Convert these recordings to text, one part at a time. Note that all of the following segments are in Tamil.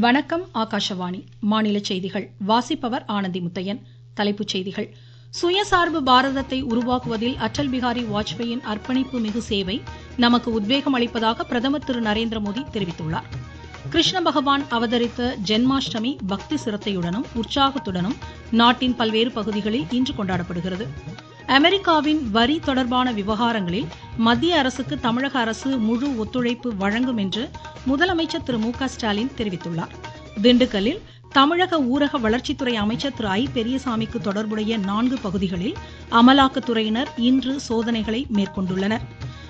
வணக்கம் ஆகாஷவாணி. மாநில செய்திகள். வாசிப்பவர் ஆனந்தி முத்தையன். தலைப்புச் செய்திகள். சுயசார்பு பாரதத்தை உருவாக்குவதில் அட்டல் பிகாரி வாஜ்பேயின் அர்ப்பணிப்பு மிகு சேவை நமக்கு உத்வேகம் அளிப்பதாக பிரதமர் திரு நரேந்திர மோடி தெரிவித்துள்ளார். கிருஷ்ண பகவான் அவதரித்த ஜென்மாஷ்டமி பக்தி சிரத்தையுடனும் உற்சாகத்துடனும் நாட்டின் பல்வேறு பகுதிகளில் இன்று கொண்டாடப்படுகிறது. அமெரிக்காவின் வரி தொடர்பான விவகாரங்களில் மத்திய அரசுக்கு தமிழக அரசு முழு ஒத்துழைப்பு வழங்கும் என்று முதலமைச்சர் திரு மு ஸ்டாலின் தெரிவித்துள்ளார். திண்டுக்கல்லில் தமிழக ஊரக வளர்ச்சித்துறை அமைச்சர் திரு ஐ பெரியசாமிக்கு தொடர்புடைய நான்கு பகுதிகளில் அமலாக்கத்துறையினர் இன்று சோதனைகளை மேற்கொண்டுள்ளனர்.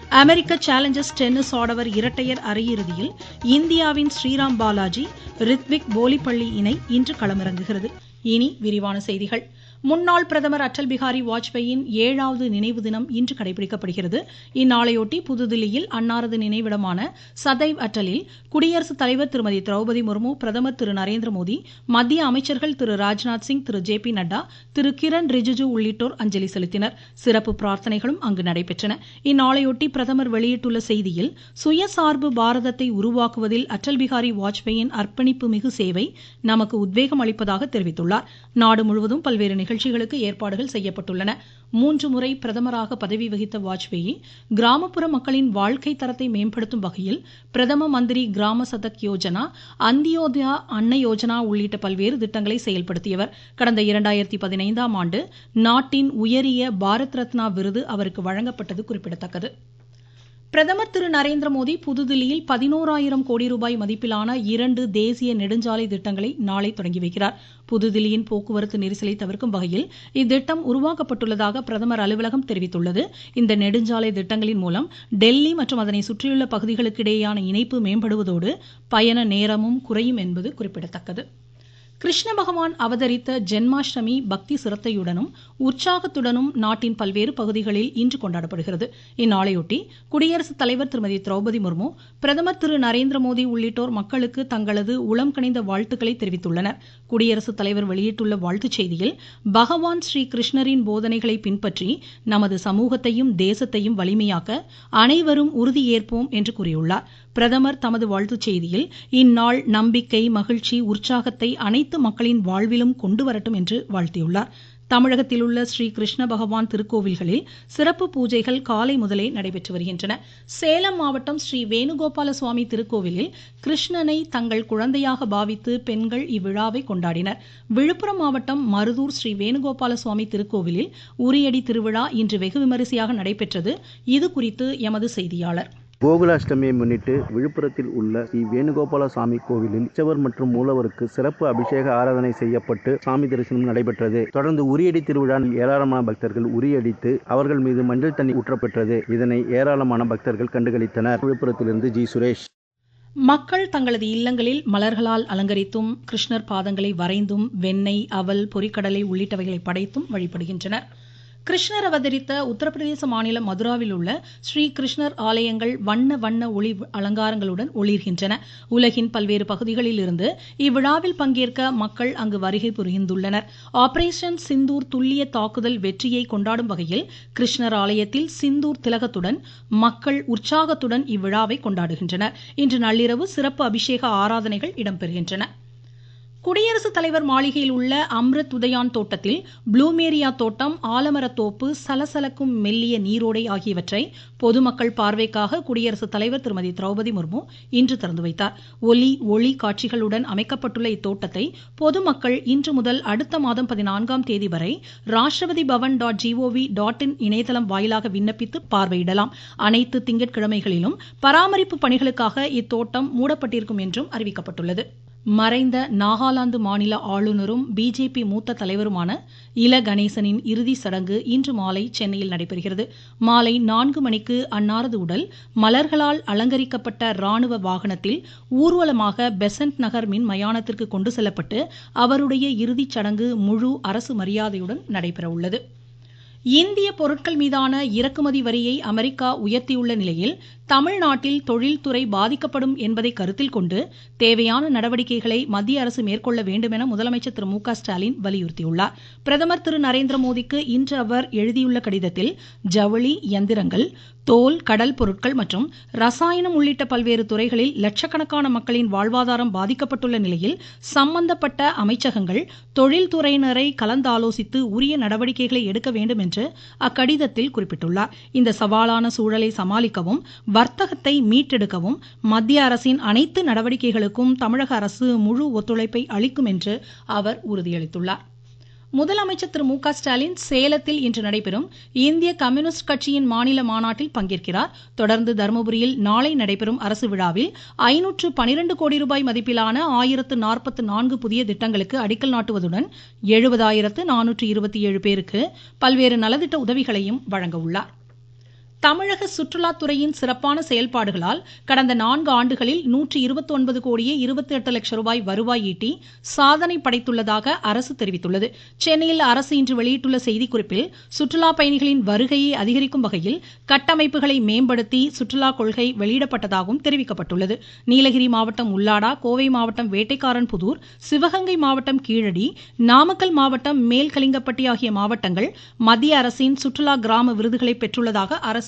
அமெரிக்க சேலஞ்சர்ஸ் டென்னிஸ் ஆடவர் இரட்டையர் அரையிறுதியில் இந்தியாவின் ஸ்ரீராம் பாலாஜி ரித்விக் போலிப்பள்ளி இணை இன்று களமிறங்குகிறது. இனி விரிவான செய்திகள். முன்னாள் பிரதமர் அடல் பிஹாரி வாஜ்பேயின் ஏழாவது நினைவு தினம் இன்று கடைபிடிக்கப்படுகிறது. இந்நாளையொட்டி புதுதில்லியில் அன்னாரது நினைவிடமான சதைவ் அட்டலில் குடியரசுத் தலைவர் திருமதி திரௌபதி முர்மு பிரதமர் திரு நரேந்திரமோடி மத்திய அமைச்சர்கள் திரு ராஜ்நாத் சிங் திரு ஜே பி நட்டா திரு கிரண் ரிஜிஜு உள்ளிட்டோர் அஞ்சலி செலுத்தினர். சிறப்பு பிரார்த்தனைகளும் அங்கு நடைபெற்றன. இந்நாளையொட்டி பிரதமர் வெளியிட்டுள்ள செய்தியில் சுயசார்பு பாரதத்தை உருவாக்குவதில் அடல் பிஹாரி வாஜ்பேயின் அர்ப்பணிப்பு மிகு சேவை நமக்கு உத்வேகம் அளிப்பதாக தெரிவித்துள்ளார். நாடு முழுவதும் பல்வேறு நிகழ்ச்சிகளுக்கு ஏற்பாடுகள் செய்யப்பட்டுள்ளன. மூன்று முறை பிரதமராக பதவி வகித்த வாஜ்பேயி கிராமப்புற மக்களின் வாழ்க்கை தரத்தை மேம்படுத்தும் வகையில் பிரதம மந்திரி கிராம சதக் யோஜனா அந்தியோதயா அன்ன யோஜனா உள்ளிட்ட பல்வேறு திட்டங்களை செயல்படுத்தியவர். கடந்த இரண்டாயிரத்தி பதினைந்தாம் ஆண்டு நாட்டின் உயரிய பாரத் ரத்னா விருது அவருக்கு வழங்கப்பட்டது குறிப்பிடத்தக்கது. பிரதமர் திரு நரேந்திர மோடி புதுதில்லியில் பதினோராயிரம் கோடி ரூபாய் மதிப்பிலான இரண்டு தேசிய நெடுஞ்சாலை திட்டங்களை நாளை தொடங்கி வைக்கிறார். புதுதில்லியின் போக்குவரத்து நெரிசலை தவிர்க்கும் வகையில் இத்திட்டம் உருவாக்கப்பட்டுள்ளதாக பிரதமர் அலுவலகம் தெரிவித்துள்ளது. இந்த நெடுஞ்சாலை திட்டங்களின் மூலம் டெல்லி மற்றும் அதனை சுற்றியுள்ள பகுதிகளுக்கிடையேயான இணைப்பு மேம்படுவதோடு பயண நேரமும் குறையும் என்பது குறிப்பிடத்தக்கது. கிருஷ்ண பகவான் அவதரித்த ஜென்மாஷ்டமி பக்தி சிரத்தையுடனும் உற்சாகத்துடனும் நாட்டின் பல்வேறு பகுதிகளில் இன்று கொண்டாடப்படுகிறது. இந்நாளையொட்டி குடியரசுத் தலைவர் திருமதி திரௌபதி முர்மு பிரதமர் திரு நரேந்திர மோடி உள்ளிட்டோர் மக்களுக்கு தங்களது உளம் கனிந்த வாழ்த்துக்களை தெரிவித்துள்ளனர். குடியரசுத் தலைவர் வெளியிட்டுள்ள வாழ்த்துச் செய்தியில் பகவான் ஸ்ரீ கிருஷ்ணரின் போதனைகளை பின்பற்றி நமது சமூகத்தையும் தேசத்தையும் வலிமையாக்க அனைவரும் உறுதியேற்போம் என்று கூறியுள்ளார். பிரதமர் தமது வாழ்த்துச் செய்தியில் இந்நாள் நம்பிக்கை மகிழ்ச்சி உற்சாகத்தை அனைத்து மக்களின் வாழ்விலும் கொண்டு வரட்டும் என்று வாழ்த்தியுள்ளார். தமிழகத்தில் உள்ள ஸ்ரீ கிருஷ்ண பகவான் திருக்கோவில்களில் சிறப்பு பூஜைகள் காலை முதலே நடைபெற்று வருகின்றன. சேலம் மாவட்டம் ஸ்ரீ வேணுகோபால சுவாமி திருக்கோவிலில் கிருஷ்ணனை தங்கள் குழந்தையாக பாவித்து பெண்கள் இவ்விழாவை கொண்டாடினர். விழுப்புரம் மாவட்டம் மருதூர் ஸ்ரீ வேணுகோபால சுவாமி திருக்கோவிலில் உரியடி திருவிழா இன்று வெகு விமரிசையாக நடைபெற்றது. இது குறித்து எமது செய்தியாளர். கோகுலாஷ்டமியை முன்னிட்டு விழுப்புரத்தில் உள்ள ஸ்ரீ வேணுகோபால சாமி கோவிலில் உற்சவர் மற்றும் மூலவருக்கு சிறப்பு அபிஷேக ஆராதனை செய்யப்பட்டு சாமி தரிசனம் நடைபெற்றது. தொடர்ந்து உரியடி திருவிழாவில் ஏராளமான பக்தர்கள் உரியடித்து அவர்கள் மீது மஞ்சள் தண்ணி ஊற்றப்பெற்றது. இதனை ஏராளமான பக்தர்கள் கண்டுகளித்தனர். விழுப்புரத்திலிருந்து ஜி சுரேஷ். மக்கள் தங்களது இல்லங்களில் மலர்களால் அலங்கரித்தும் கிருஷ்ணர் பாதங்களை வரைந்தும் வெண்ணெய் அவல் பொறிக்கடலை உள்ளிட்டவைகளை படைத்தும் வழிபடுகின்றனர். கிருஷ்ணர் அவதரித்த உத்தரப்பிரதேச மாநிலம் மதுராவில் உள்ள ஸ்ரீ கிருஷ்ணர் ஆலயங்கள் வண்ண வண்ண ஒளி அலங்காரங்களுடன் ஒளிர்கின்றன. உலகின் பல்வேறு பகுதிகளில் இருந்து இவ்விழாவில் பங்கேற்க மக்கள் அங்கு வருகை புரிந்துள்ளனர். ஆபரேஷன் சிந்தூர் துல்லிய தாக்குதல் வெற்றியை கொண்டாடும் வகையில் கிருஷ்ணர் ஆலயத்தில் சிந்தூர் திலகத்துடன் மக்கள் உற்சாகத்துடன் இவ்விழாவை கொண்டாடுகின்றனர். இன்று நள்ளிரவு சிறப்பு அபிஷேக ஆராதனைகள் இடம்பெறுகின்றன. குடியரசுத் தலைவர் மாளிகையில் உள்ள அம்ருத் உதயான் தோட்டத்தில் ப்ளூமேரியா தோட்டம் ஆலமரத்தோப்பு சலசலக்கும் மெல்லிய நீரோடை ஆகியவற்றை பொதுமக்கள் பார்வைக்காக குடியரசுத் தலைவர் திருமதி திரௌபதி முர்மு இன்று திறந்து வைத்தார். ஒலி ஒளி காட்சிகளுடன் அமைக்கப்பட்டுள்ள இத்தோட்டத்தை பொதுமக்கள் இன்று முதல் அடுத்த மாதம் பதினான்காம் தேதி வரை Rashtrapati Bhavan dot G O V dot in இணையதளம் வாயிலாக விண்ணப்பித்து பார்வையிடலாம். அனைத்து திங்கட்கிழமைகளிலும் பராமரிப்பு பணிகளுக்காக இத்தோட்டம் மூடப்பட்டிருக்கும் என்றும் அறிவிக்கப்பட்டுள்ளது. மறைந்த நாகாலாந்து மாநில ஆளுநரும் பிஜேபி மூத்த தலைவருமான இல கணேசனின் இறுதி சடங்கு இன்று மாலை சென்னையில் நடைபெறுகிறது. மாலை நான்கு மணிக்கு அன்னாரது உடல் மலர்களால் அலங்கரிக்கப்பட்ட ராணுவ வாகனத்தில் ஊர்வலமாக பெசன்ட் நகர் மின் மயானத்திற்கு கொண்டு செல்லப்பட்டு அவருடைய இறுதிச் சடங்கு முழு அரசு மரியாதையுடன் நடைபெறவுள்ளது. இந்திய பொருட்கள் மீதான இறக்குமதி வரியை அமெரிக்கா உயர்த்தியுள்ள நிலையில் தமிழ்நாட்டில் தொழில்துறை பாதிக்கப்படும் என்பதை கருத்தில் கொண்டு தேவையான நடவடிக்கைகளை மத்திய அரசு மேற்கொள்ள வேண்டும் என முதலமைச்சர் திரு மு க ஸ்டாலின் வலியுறுத்தியுள்ளார். பிரதமர் திரு நரேந்திர மோடிக்கு இன்று அவர் எழுதியுள்ள கடிதத்தில் ஜவுளி இயந்திரங்கள் தோல் கடல் பொருட்கள் மற்றும் ரசாயனம் உள்ளிட்ட பல்வேறு துறைகளில் லட்சக்கணக்கான மக்களின் வாழ்வாதாரம் பாதிக்கப்பட்டுள்ள நிலையில் சம்பந்தப்பட்ட அமைச்சகங்கள் தொழில்துறையினரை கலந்தாலோசித்து உரிய நடவடிக்கைகளை எடுக்க வேண்டும் என்று அக்கடிதத்தில் குறிப்பிட்டுள்ளார். இந்த சவாலான சூழலை சமாளிக்கவும் வர்த்தகத்தை மீட்டெடுக்கவும் மத்திய அரசின் அனைத்து நடவடிக்கைகளுக்கும் தமிழக அரசு முழு ஒத்துழைப்பை அளிக்கும் என்று அவர் உறுதியளித்துள்ளார். முதலமைச்சர் திரு மு க ஸ்டாலின் சேலத்தில் இன்று நடைபெறும் இந்திய கம்யூனிஸ்ட் கட்சியின் மாநில மாநாட்டில் பங்கேற்கிறார். தொடர்ந்து தருமபுரியில் நாளை நடைபெறும் அரசு விழாவில் ஐநூற்று பனிரெண்டு கோடி ரூபாய் மதிப்பிலான ஆயிரத்து நாற்பத்து நான்கு புதிய திட்டங்களுக்கு அடிக்கல் நாட்டுவதுடன் எழுபதாயிரத்து நானூற்று இருபத்தி ஏழு பேருக்கு பல்வேறு நலத்திட்ட உதவிகளையும் வழங்க உள்ளார் தமிழக சுற்றுலாத்துறையின் சிறப்பான செயல்பாடுகளால் கடந்த நான்கு ஆண்டுகளில் நூற்றி இருபத்தி ஒன்பது கோடியே இருபத்தி எட்டு லட்சம் ரூபாய் வருவாய் ஈட்டி சாதனை படைத்துள்ளதாக அரசு தெரிவித்துள்ளது. சென்னையில் அரசு இன்று வெளியிட்டுள்ள செய்திக்குறிப்பில் சுற்றுலா பயணிகளின் வருகையை அதிகரிக்கும் வகையில் கட்டமைப்புகளை மேம்படுத்தி சுற்றுலா கொள்கை வெளியிடப்பட்டதாகவும் தெரிவிக்கப்பட்டுள்ளது. நீலகிரி மாவட்டம் உள்ளாடா கோவை மாவட்டம் வேட்டைக்காரன் புதூர் சிவகங்கை மாவட்டம் கீழடி நாமக்கல் மாவட்டம் மேல்கலிங்கப்பட்டி ஆகிய மாவட்டங்கள் மத்திய அரசின் சுற்றுலா கிராம விருதுகளை பெற்றுள்ளதாக அரசு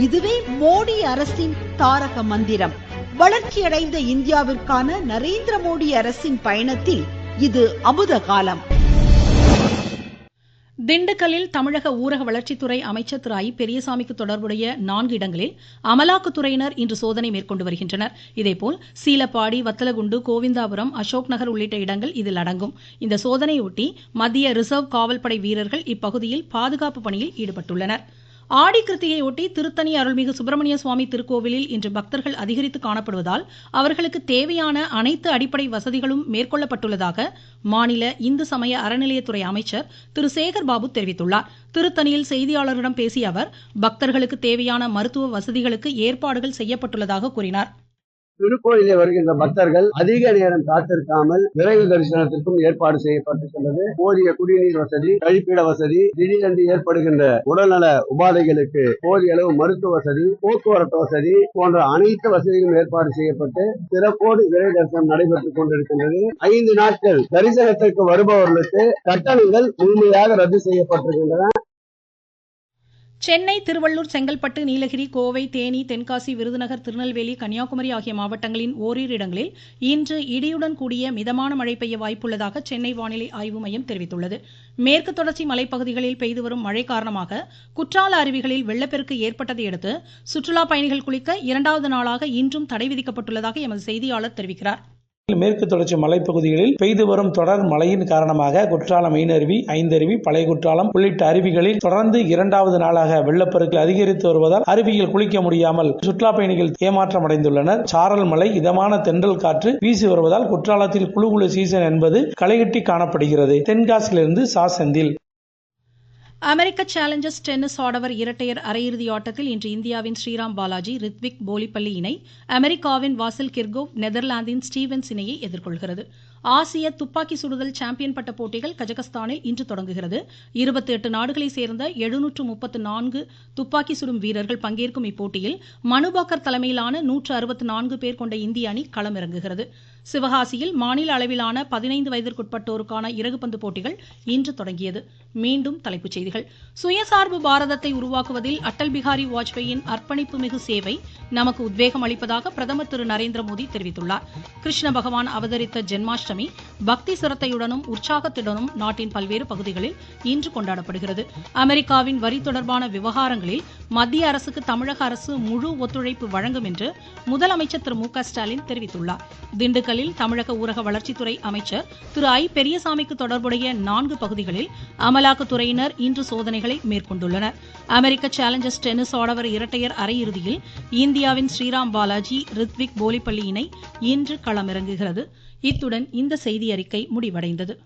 இதுவே மோடி அரசின் தாரக மந்திரம். வளர்ச்சியடைந்த இந்தியாவிற்கான நரேந்திர மோடி அரசின் பயணத்தில் இது அமுத காலம். திண்டுக்கல்லில் தமிழக ஊரக வளர்ச்சித்துறை அமைச்சர் திரு ஐ பெரியசாமிக்கு தொடர்புடைய நான்கு இடங்களில் அமலாக்கத்துறையினர் இன்று சோதனை மேற்கொண்டு வருகின்றனர். இதேபோல் சீலப்பாடி வத்தலகுண்டு கோவிந்தாபுரம் அசோக் நகர் உள்ளிட்ட இடங்கள் இதில் அடங்கும். இந்த சோதனையொட்டி மத்திய ரிசர்வ் காவல்படை வீரர்கள் இப்பகுதியில் பாதுகாப்பு பணியில் ஈடுபட்டுள்ளனர். ஆடி கிருத்திகையொட்டி திருத்தணி அருள்மிகு சுப்பிரமணிய சுவாமி திருக்கோவிலில் இன்று பக்தர்கள் அதிகரித்து காணப்படுவதால் அவர்களுக்கு தேவையான அனைத்து அடிப்படை வசதிகளும் மேற்கொள்ளப்பட்டுள்ளதாக மாநில இந்து சமய அறநிலையத்துறை அமைச்சர் திரு சேகர் பாபு தெரிவித்துள்ளார். திருத்தணியில் செய்தியாளர்களிடம் பேசிய அவர் பக்தர்களுக்கு தேவையான மருத்துவ வசதிகளுக்கு ஏற்பாடுகள் செய்யப்பட்டுள்ளதாக கூறினார். திருக்கோயிலே வருகின்ற பக்தர்கள் அதிக நேரம் காத்திருக்காமல் விரைவு தரிசனத்திற்கும் ஏற்பாடு செய்யப்பட்டுள்ளது போதிய குடிநீர் வசதி கழிப்பிட வசதி திடீரென்று ஏற்படுகின்ற உடல்நல உபாதைகளுக்கு போதிய அளவு மருத்துவ வசதி போக்குவரத்து வசதி போன்ற அனைத்து வசதிகளும் ஏற்பாடு செய்யப்பட்டு சிறப்போடு விரைவு தரிசனம் நடைபெற்றுக் கொண்டிருக்கின்றது. ஐந்து நாட்கள் தரிசனத்திற்கு வருபவர்களுக்கு கட்டணங்கள் முழுமையாக ரத்து செய்யப்பட்டிருக்கின்றன. சென்னை திருவள்ளூர் செங்கல்பட்டு நீலகிரி கோவை தேனி தென்காசி விருதுநகர் திருநெல்வேலி கன்னியாகுமரி ஆகிய மாவட்டங்களின் ஓரிரு இடங்களில் இன்று இடியுடன் கூடிய மிதமான மழை பெய்ய வாய்ப்புள்ளதாக சென்னை வானிலை ஆய்வு மையம் தெரிவித்துள்ளது. மேற்கு தொடர்ச்சி மலைப்பகுதிகளில் பெய்து வரும் மழை காரணமாக குற்றால அருவிகளில் வெள்ளப்பெருக்கு ஏற்பட்டதையடுத்து சுற்றுலா பயணிகள் குளிக்க இரண்டாவது நாளாக இன்றும் தடை விதிக்கப்பட்டுள்ளதாக எமது செய்தியாளர் தெரிவிக்கிறார். மேற்கு தொடர்ச்சி மலைப்பகுதிகளில் பெய்து வரும் தொடர் மழையின் காரணமாக குற்றாலம் மெயினருவி ஐந்தருவி பழைய குற்றாலம் உள்ளிட்ட அருவிகளில் தொடர்ந்து இரண்டாவது நாளாக வெள்ளப்பெருக்கு அதிகரித்து வருவதால் அருவியில் குளிக்க முடியாமல் சுற்றுலா பயணிகள் ஏமாற்றம் அடைந்துள்ளனர். சாரல் மலை இதமான தென்றல் காற்று வீசி வருவதால் குற்றாலத்தில் குழு குழு சீசன் என்பது களைகட்டி காணப்படுகிறது. தென்காசியிலிருந்து சா செந்தில். அமெரிக்க சேலஞ்சர்ஸ் டென்னிஸ் ஆடவர் இரட்டையர் அரையிறுதி ஆட்டத்தில் இன்று இந்தியாவின் ஸ்ரீராம் பாலாஜி ரித்விக் போலிப்பள்ளி இணை அமெரிக்காவின் வாசில் கிர்கோவ் நெதர்லாந்தின் ஸ்டீவன்ஸ் இணையை எதிர்கொள்கிறது. ஆசிய துப்பாக்கி சுடுதல் சாம்பியன் பட்ட போட்டிகள் கஜகஸ்தானில் இன்று தொடங்குகிறது. இருபத்தி எட்டு நாடுகளை சேர்ந்த எழுநூற்று முப்பத்து நான்கு துப்பாக்கி சுடும் வீரர்கள் பங்கேற்கும் இப்போட்டியில் மனுபாக்கர் தலைமையிலான நூற்று அறுபத்து நான்கு பேர் கொண்ட இந்திய அணி களமிறங்குகிறது. சிவகாசியில் மாநில அளவிலான பதினைந்து வயதிற்குட்பட்டோருக்கான இறகுப்பந்து போட்டிகள் இன்று தொடங்கியது. மீண்டும் தலைப்புச் செய்திகள். சுயசார்பு பாரதத்தை உருவாக்குவதில் அட்டல் பிகாரி வாஜ்பேயின் அர்ப்பணிப்பு மிகு சேவை நமக்கு உத்வேகம் அளிப்பதாக பிரதமர் திரு. நரேந்திர மோடி தெரிவித்துள்ளார். கிருஷ்ண பகவான் அவதரித்த ஜென்மாஷ்டமி பக்தி சிரத்தையுடனும் உற்சாகத்துடனும் நாட்டின் பல்வேறு பகுதிகளில் இன்று கொண்டாடப்படுகிறது. அமெரிக்காவின் வரி தொடர்பான விவகாரங்களில் மத்திய அரசுக்கு தமிழக அரசு முழு ஒத்துழைப்பு வழங்கும் என்று முதலமைச்சர் திரு. மு. க. ஸ்டாலின் தெரிவித்துள்ளார். திண்டுக்கல் நாமக்கல்லில் தமிழக ஊரக வளர்ச்சித்துறை அமைச்சர் திரு ஐ பெரியசாமிக்கு தொடர்புடைய நான்கு பகுதிகளில் அமலாக்கத்துறையினர் இன்று சோதனைகளை மேற்கொண்டுள்ளனர். அமெரிக்க சேலஞ்சர்ஸ் டென்னிஸ் ஆடவர் இரட்டையர் அரையிறுதியில் இந்தியாவின் ஸ்ரீராம் பாலாஜி ரித்விக் போலிப்பள்ளி இணை இன்று களமிறங்குகிறது. இத்துடன் இந்த செய்தி அறிக்கை முடிவடைந்தது.